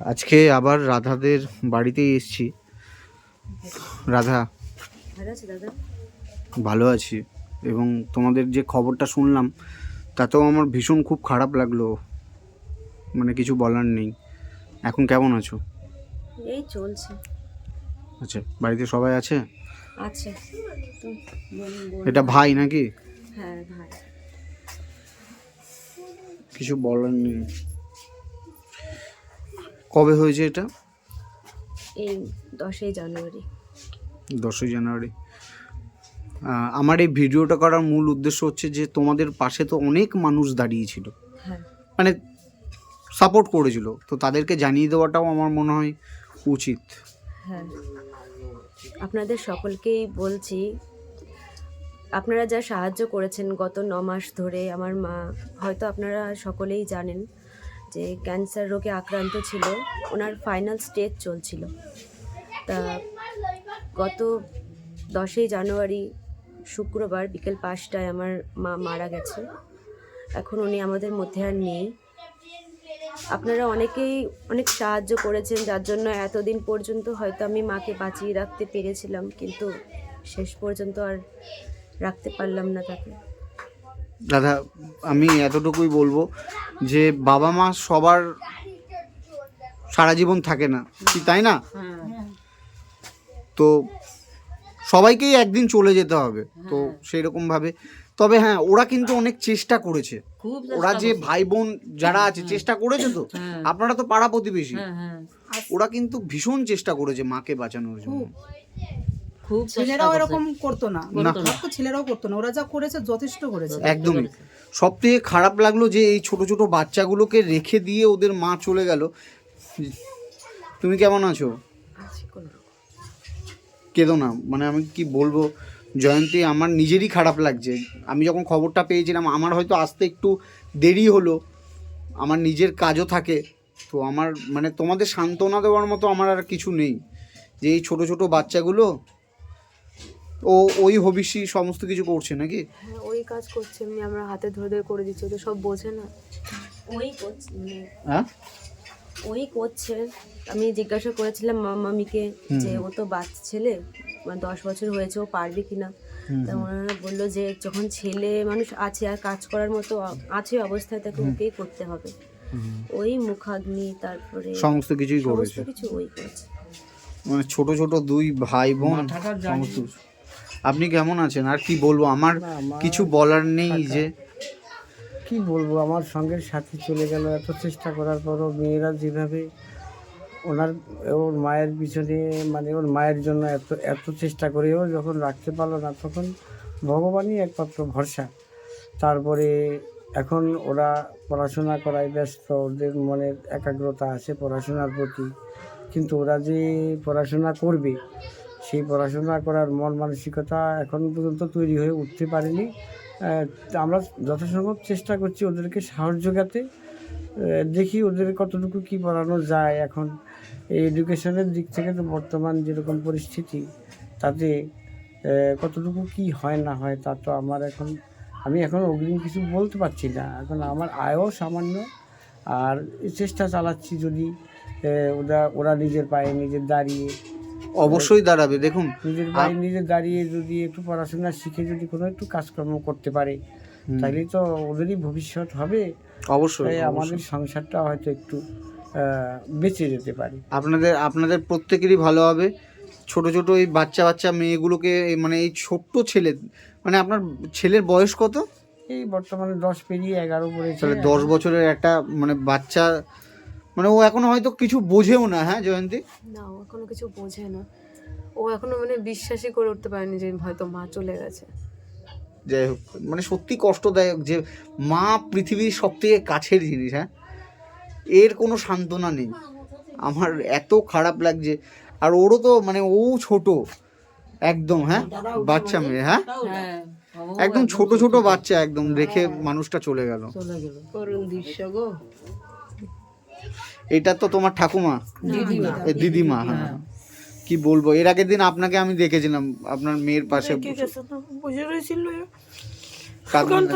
আজকে আবার রাধাদের বাড়িতেই এসেছি। রাধা। ভালো আছে এবং তোমাদের যে খবরটা শুনলাম তাতেও আমার ভীষণ খুব খারাপ লাগল। মানে কিছু বলার নেই। এখন কেমন আছো? এই চলছে। আচ্ছা বাড়িতে সবাই আছে? আছে। এটা ভাই নাকি? হ্যাঁ ভাই। কিছু বলার নেই। কবে হয়েছে এটা? এই দশই জানুয়ারি। দশই জানুয়ারি। আমার এই ভিডিওটা করার মূল উদ্দেশ্য হচ্ছে যে তোমাদের পাশে তো অনেক মানুষ দাঁড়িয়েছিল। হ্যাঁ। মানে সাপোর্ট করেছিল। তো তাদেরকে জানিয়ে দেওয়াটাও আমার মনে হয় উচিত। হ্যাঁ। আপনাদের সকলকেই বলছি আপনারা যা সাহায্য করেছেন গত ন মাস ধরে আমার মা হয়তো আপনারা সকলেই জানেন যে ক্যান্সার রোগে আক্রান্ত ছিল, ওনার ফাইনাল স্টেজ চলছিল। তা গত দশই জানুয়ারি শুক্রবার বিকেল পাঁচটায় আমার মা মারা গেছে। এখন উনি আমাদের মধ্যে আর নেই। আপনারা অনেকেই অনেক সাহায্য করেছেন, যার জন্য এতদিন পর্যন্ত হয়তো আমি মাকে বাঁচিয়ে রাখতে পেরেছিলাম, কিন্তু শেষ পর্যন্ত আর রাখতে পারলাম না তাকে। দাদা আমি এতটুকুই বলব যে বাবা মা সবার সারা জীবন থাকে না কি তাই না? তো সবাইকেই একদিন চলে যেতে হবে তো সেই রকম ভাবে। তবে হ্যাঁ ওরা কিন্তু অনেক চেষ্টা করেছে। ওরা যে ভাই বোন যারা আছে চেষ্টা করেছে তো আপনারা তো পাড়া প্রতিবেশী। হ্যাঁ হ্যাঁ। ওরা কিন্তু ভীষণ চেষ্টা করেছে মাকে বাঁচানোর জন্য। খুব ছেলেরাও এরকম করতো না। না। তো ছেলেরাও করতো না। ওরা যা করেছে যথেষ্ট করেছে। একদমই। সব থেকে খারাপ লাগল যে এই ছোট ছোট বাচ্চাগুলোকে রেখে দিয়ে ওদের মা চলে গেল। তুমি কেমন আছো। কেঁদো না। মানে আমি কি বলব জয়ন্তী আমার নিজেরই খারাপ লাগছে। আমি যখন খবরটা পেয়েছিলাম আমার হয়তো আসতে একটু দেরি হলো। আমার নিজের কাজও থাকে। তো আমার মানে তোমাদের সান্ত্বনা দেওয়ার মতো আমার আর কিছু নেই। যে এই ছোট ছোট বাচ্চাগুলো ও ওই হবিষি সমস্ত কিছু করছে নাকি? হ্যাঁ ওই কাজ করছে এমনি আমরা হাতে ধরে ধরে করে দিচ্ছি ও তো সব বোঝে না। ওই করছে মানে হ্যাঁ? ওই করছে। আমি জিজ্ঞাসা করেছিলাম মামিকে যে ও তো বাচ্চা ছেলে মানে দশ বছর হয়েছে ও পারবে কিনা? তা ওনারা বলল যে যখন ছেলে মানুষ আছে আর কাজ করার মতো আছে অবস্থায় তাকে ওকেই করতে হবে। ওই মুখাগ্নি তারপরে সমস্ত কিছুই সমস্ত করেছে। কিছু ওই করছে। মানে ছোট ছোট দুই ভাই বোন সমস্ত কিছু। আপনি কেমন আছেন? আর কি বলব? আমার কিছু বলার নেই যে। কি বলব? আমার সঙ্গে সাথে চলে গেল এত চেষ্টা করার পরও মেয়েরা যেভাবে ওনার ওর মায়ের পিছনে মানে ওর মায়ের জন্য এত এত চেষ্টা করেও যখন রাখতে পারল না তখন ভগবানই একমাত্র ভরসা। তারপরে এখন ওরা পড়াশোনা করায় ব্যস্ত ওদের মনের একাগ্রতা আছে পড়াশোনার প্রতি। কিন্তু ওরা যে পড়াশোনা করবে সেই পড়াশোনা করার মন মানসিকতা এখন পর্যন্ত তৈরি হয়ে উঠতে পারেনি। আমরা যথাসম্ভব চেষ্টা করছি ওদেরকে সাহস যোগাতে দেখি ওদের কতটুকু কি পড়ানো যায় এখন। এই এডুকেশনের দিক থেকে তো বর্তমান যেরকম পরিস্থিতি, তাতে কতটুকু কি হয় না হয় তা তো আমার এখন, আমি এখন অগ্রিম কিছু বলতে পারছি না। এখন আমার আয়ও সামান্য, আর চেষ্টা চালাচ্ছি যদি ওরা ওরা নিজের পায়ে নিজে দাঁড়িয়ে অবশ্যই দাঁড়াবে। দেখুন নিজের বাড়ি নিজে দাঁড়িয়ে যদি একটু পড়াশোনা শিখে যদি কোনো একটু কাজকর্ম করতে পারে তাহলে তো ওদেরই ভবিষ্যৎ হবে। অবশ্যই আমাদের সংসারটা হয়তো একটু বেঁচে যেতে পারে। আপনাদের আপনাদের প্রত্যেকেরই ভালো হবে। ছোট ছোট এই বাচ্চা বাচ্চা মেয়েগুলোকে মানে এই ছোট্ট ছেলে মানে আপনার ছেলের বয়স কত? এই বর্তমানে দশ পেরিয়ে এগারো পড়েছে। তাহলে দশ বছরের একটা মানে বাচ্চা মানে ও এখনও হয়তো কিছু বোঝেও না হ্যাঁ জয়ন্তী? না ও এখনও কিছু বোঝে না। ও এখনও মানে বিশ্বাসই করে উঠতে পারেনি যে হয়তো মা চলে গেছে। যাই হোক মানে সত্যি কষ্টদায়ক যে মা পৃথিবীর সব থেকে কাছের জিনিস হ্যাঁ? এর কোনো সান্ত্বনা নেই। আমার এত খারাপ লাগছে। আর ওরও তো মানে ও ছোট একদম হ্যাঁ? বাচ্চা মেয়ে হ্যাঁ? হ্যাঁ একদম ছোট ছোট বাচ্চা একদম রেখে মানুষটা চলে গেল। চলে গেল। করুণ দৃশ্য গো। এটা তো তোমার ঠাকুমা? দিদিমা। হ্যাঁ।, হ্যাঁ। কি বলব? এর আগের দিন আপনাকে আমি দেখেছিলাম আপনার মেয়ের পাশে তো মানে-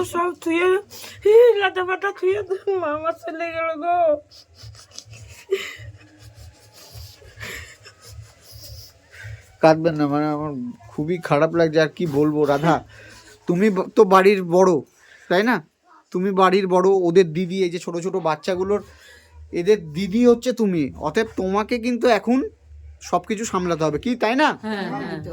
কাঁদবেন না মানে আমার খুবই খারাপ লাগছে আর কি বলব রাধা? তুমি তো বাড়ির বড় তাই না? তুমি বাড়ির বড় ওদের দিদি এই যে ছোট ছোট বাচ্চাগুলোর এদের দিদি হচ্ছে তুমি। অতএব তোমাকে কিন্তু এখন সব কিছু সামলাতে হবে। কি তাই না?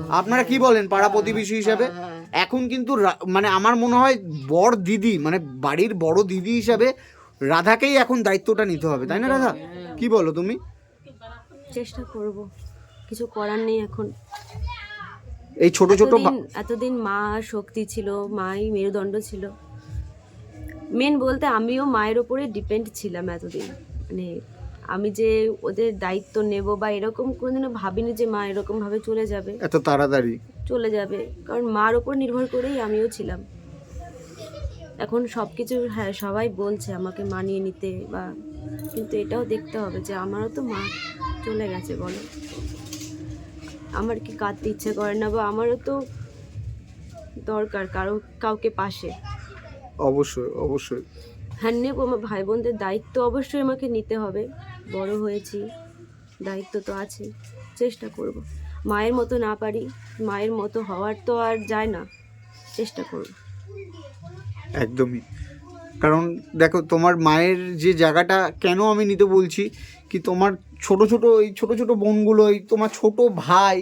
আপনারা কি বলেন পাড়া প্রতিবেশী হিসাবে? এখন কিন্তু রা- মানে আমার মনে হয় বড় দিদি মানে বাড়ির বড় দিদি হিসাবে রাধাকেই এখন দায়িত্বটা নিতে হবে। তাই না রাধা? কি বলো তুমি? চেষ্টা করব। কিছু করার নেই এখন। এই ছোট ছোট এতদিন এতদিন মা শক্তি ছিল মাই মেরুদণ্ড ছিল। মেন বলতে আমিও মায়ের ওপরে ডিপেন্ড ছিলাম এতদিন। মানে আমি যে ওদের দায়িত্ব নেব বা এরকম কোনোদিনও ভাবিনি যে মা এরকম ভাবে চলে যাবে। এত তাড়াতাড়ি? চলে যাবে। কারণ মার ওপর নির্ভর করেই আমিও ছিলাম। এখন সব কিছু হ্যাঁ সবাই বলছে আমাকে মানিয়ে নিতে বা কিন্তু এটাও দেখতে হবে যে আমারও তো মা চলে গেছে বলো। আমার কি কাঁদতে ইচ্ছে করে না বা আমারও তো দরকার কারও কাউকে পাশে। অবশ্যই অবশ্যই। হ্যাঁ নেব। আমার ভাই বোনদের দায়িত্ব অবশ্যই আমাকে নিতে হবে। বড় হয়েছি দায়িত্ব তো আছে চেষ্টা করব। মায়ের মতো না পারি মায়ের মতো হওয়ার তো আর যায় না চেষ্টা করব। একদমই। কারণ দেখো তোমার মায়ের যে জায়গাটা কেন আমি নিতে বলছি কি তোমার ছোট ছোট এই ছোট ছোট বোনগুলো এই তোমার ছোট ভাই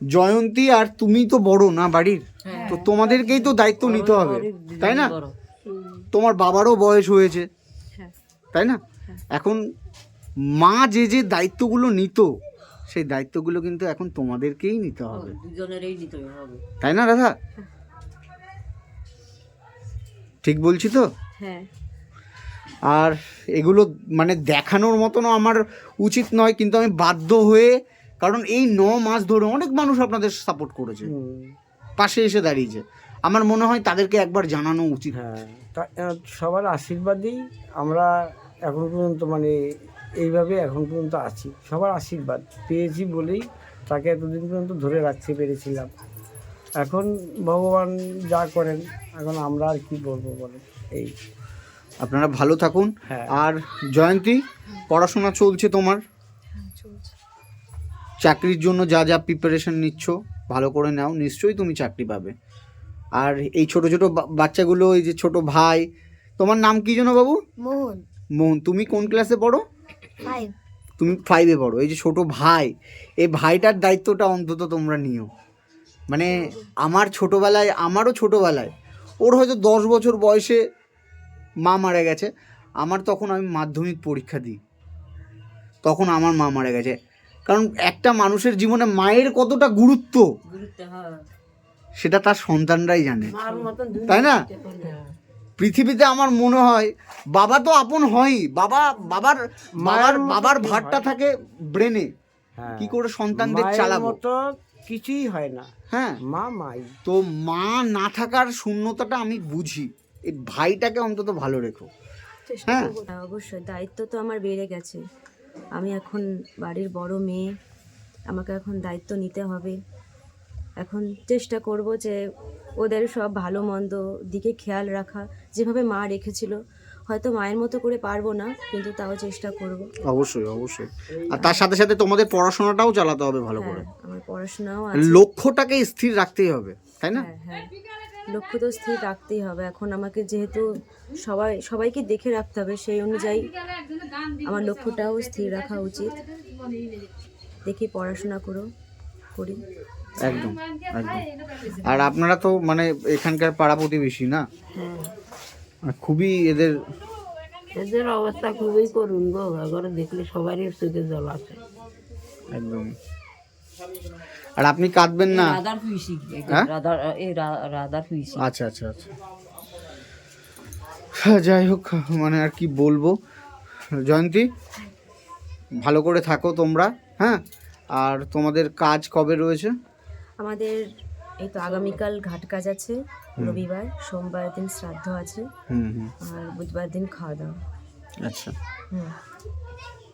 জয়ন্তী আর তুমি তো বড় না বাড়ির? তো তোমাদেরকেই তো দায়িত্ব নিতে হবে তাই না? তোমার বাবারও বয়স হয়েছে। হ্যাঁ। তাই না? এখন মা যে যে দায়িত্বগুলো নিত সেই দায়িত্বগুলো কিন্তু এখন তোমাদেরকেই নিতে হবে। দুজনেরই নিতে হবে। তাই না দাদা? ঠিক বলছি তো? হ্যাঁ। আর এগুলো মানে দেখানোর মতনও আমার উচিত নয় কিন্তু আমি বাধ্য হয়ে কারণ এই ন মাস ধরে অনেক মানুষ আপনাদের সাপোর্ট করেছে। পাশে এসে দাঁড়িয়েছে। আমার মনে হয় তাদেরকে একবার জানানো উচিত। হ্যাঁ তা আহ, সবার আশীর্বাদেই আমরা এখন পর্যন্ত মানে এইভাবে এখন পর্যন্ত আছি। সবার আশীর্বাদ পেয়েছি বলেই তাকে এতদিন পর্যন্ত ধরে রাখতে পেরেছিলাম। এখন ভগবান যা করেন এখন আমরা আর কি বলব বলে? এই। আপনারা ভালো থাকুন। হ্যাঁ। আর জয়ন্তী পড়াশোনা চলছে তোমার? চাকরির জন্য যা যা প্রিপারেশন নিচ্ছ ভালো করে নাও। নিশ্চয়ই তুমি চাকরি পাবে। আর এই ছোট ছোট বা- বাচ্চাগুলো এই যে ছোট ভাই তোমার নাম কি যেন বাবু? মোহন। মোহন তুমি কোন ক্লাসে পড়ো? ফাইভ তুমি ফাইভে পড়ো। এই যে ছোট ভাই এই ভাইটার দায়িত্বটা অন্তত তোমরা নিও। মানে আমার ছোটোবেলায় আমারও ছোটোবেলায় ওর হয়তো দশ বছর বয়সে মা মারা গেছে। আমার তখন আমি মাধ্যমিক পরীক্ষা দিই। তখন আমার মা মারা গেছে। কারণ একটা মানুষের জীবনে মায়ের কতটা গুরুত্ব? গুরুত্ব হয়। সেটা তার সন্তানরাই জানে। তাই না? পৃথিবীতে আমার মনে হয় বাবা তো আপন হয়ই। বাবা বাবার মায়ের বাবার ভারটা থাকে ব্রেনে। হ্যাঁ। কি করে সন্তানদের চালাবো? কিছুই হয় না। হ্যাঁ। মা মাই। তো মা না থাকার শূন্যতাটা আমি বুঝি। এই ভাইটাকে অন্তত ভালো রেখো। হ্যাঁ। হ্যাঁ, অবশ্যই। দায়িত্ব তো আমার বেড়ে গেছে। আমি এখন বাড়ির বড় মেয়ে। আমাকে এখন দায়িত্ব নিতে হবে। এখন চেষ্টা করব যে ওদের সব ভালো মন্দ দিকে খেয়াল রাখা। যেভাবে মা রেখেছিল হয়তো মায়ের মতো করে পারব না কিন্তু তাও চেষ্টা করব। অবশ্যই অবশ্যই। আর তার সাথে সাথে তোমাদের পড়াশোনাটাও চালাতে হবে ভালো করে। হ্যাঁ আমার পড়াশোনাও আছে। লক্ষ্যটাকে স্থির রাখতেই হবে তাই না? হ্যাঁ হ্যাঁ। লক্ষ্য তো স্থির রাখতেই হবে। এখন আমাকে যেহেতু সবাই সবাইকে দেখে রাখতে হবে সেই অনুযায়ী আমার লক্ষ্যটাও স্থির রাখা উচিত। দেখি পড়াশোনা করো করি। একদম একদম। আর আপনারা তো মানে এখানকার পাড়া প্রতিবেশী না? আর খুবই এদের এদের অবস্থা খুবই করুন গো ঘরে দেখলে সবারই চোখে জল আছে একদম। আর আপনি কাঁদবেন না? রাধার ফুইসি হ্যাঁ? রাধার এই রা- রাধার ফুইসি আচ্ছা আচ্ছা আচ্ছা। হ্যাঁ, যাই হোক মানে আর কি বলব। জয়ন্তী ভালো করে থাকো তোমরা হ্যাঁ? আর তোমাদের কাজ কবে রয়েছে? আমাদের এই তো আগামীকাল ঘাট কাজ আছে রবিবার সোমবার দিন শ্রাদ্ধ আছে আর বুধবার দিন খাওয়া দাওয়া। আচ্ছা। হুম।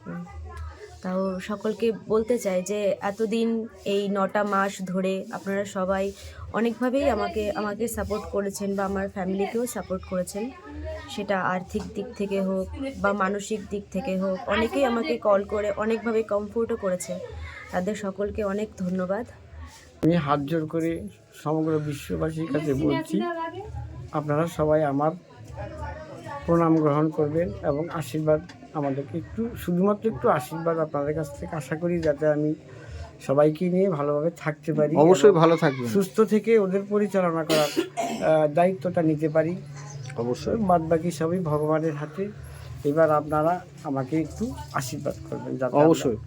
হুম। তাও সকলকে বলতে চাই যে এতদিন এই নটা মাস ধরে আপনারা সবাই অনেকভাবেই আমাকে আমাকে সাপোর্ট করেছেন বা আমার ফ্যামিলিকেও সাপোর্ট করেছেন। সেটা আর্থিক দিক থেকে হোক বা মানসিক দিক থেকে হোক অনেকেই আমাকে কল করে অনেকভাবে কমফোর্টও করেছে। তাদের সকলকে অনেক ধন্যবাদ। আমি হাত জোর করে সমগ্র বিশ্ববাসীর কাছে বলছি আপনারা সবাই আমার প্রণাম গ্রহণ করবেন এবং আশীর্বাদ আমাদেরকে একটু শুধুমাত্র একটু আশীর্বাদ আপনাদের কাছ থেকে আশা করি যাতে আমি সবাইকে নিয়ে ভালোভাবে থাকতে পারি অবশ্যই ভালো থাকবেন। সুস্থ থেকে ওদের পরিচালনা করার দায়িত্বটা নিতে পারি। অবশ্যই। বাদ বাকি সবই ভগবানের হাতে। এবার আপনারা আমাকে একটু আশীর্বাদ করবেন যাতে অবশ্যই।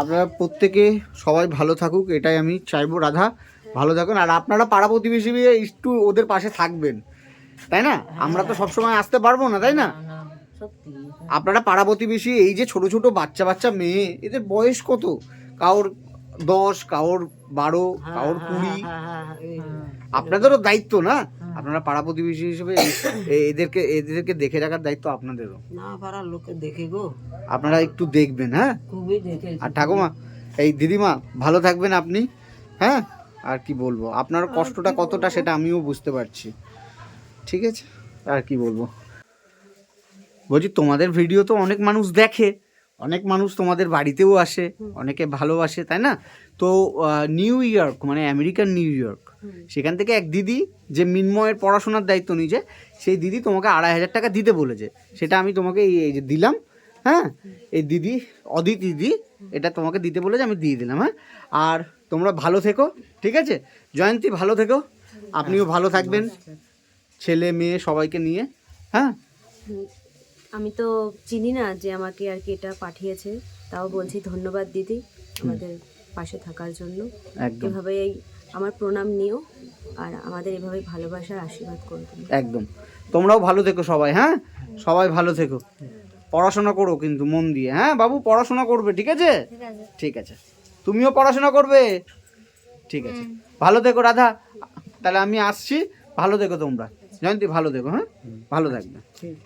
আপনারা প্রত্যেকে সবাই ভালো থাকুক এটাই আমি চাইব। রাধা ভালো থাকুন। আর আপনারা পাড়া প্রতিবেশী একটু ওদের পাশে থাকবেন তাই না? আমরা তো সবসময় আসতে পারব না তাই না? আপনারা পাড়া প্রতিবেশী এই যে ছোট ছোট বাচ্চা বাচ্চা মেয়ে এদের বয়স কত? কারোর দশ কারোর বারো কারোর কুড়ি। আপনাদেরও দায়িত্ব না? আপনারা পাড়া প্রতিবেশী হিসেবে এদেরকে এদেরকে দেখে রাখার দায়িত্ব আপনাদেরও। না পারার লোকে দেখে গো। আপনারা একটু দেখবেন হ্যাঁ? খুবই দেখে আর ঠাকুমা এই দিদিমা ভালো থাকবেন আপনি হ্যাঁ? আর কি বলব? আপনার কষ্টটা কতটা সেটা আমিও বুঝতে পারছি। ঠিক আছে? আর কি বলব? বলছি তোমাদের ভিডিও তো অনেক মানুষ দেখে অনেক মানুষ তোমাদের বাড়িতেও আসে অনেকে ভালোবাসে তাই না? তো নিউ ইয়র্ক মানে আমেরিকান নিউ ইয়র্ক সেখান থেকে এক দিদি যে মিনময়ের পড়াশোনার দায়িত্ব নিয়েছে সেই দিদি তোমাকে আড়াই হাজার টাকা দিতে বলেছে। সেটা আমি তোমাকে এই যে দিলাম হ্যাঁ? এই দিদি অদিতি দিদি এটা তোমাকে দিতে বলেছে আমি দিয়ে দিলাম হ্যাঁ? আর তোমরা ভালো থেকো ঠিক আছে? জয়ন্তী ভালো থেকো। আপনিও ভালো থাকবেন। ছেলে মেয়ে সবাইকে নিয়ে হ্যাঁ? আমি তো চিনি না যে আমাকে আর কি এটা পাঠিয়েছে তাও বলছি ধন্যবাদ দিদি আমাদের পাশে থাকার জন্য। একদম। এভাবেই আমার প্রণাম নিও আর আমাদের এভাবে ভালোবাসার আশীর্বাদ করে একদম। তোমরাও ভালো থেকো সবাই হ্যাঁ? সবাই ভালো থেকো। পড়াশোনা করো কিন্তু মন দিয়ে হ্যাঁ? বাবু পড়াশোনা করবে ঠিক আছে? ঠিক আছে। তুমিও পড়াশোনা করবে? ঠিক আছে। ভালো থেকো রাধা। তাহলে আমি আসছি। ভালো থেকো তোমরা। জয়ন্তী ভালো থেকো হ্যাঁ? ভালো থাকবে। ঠিক।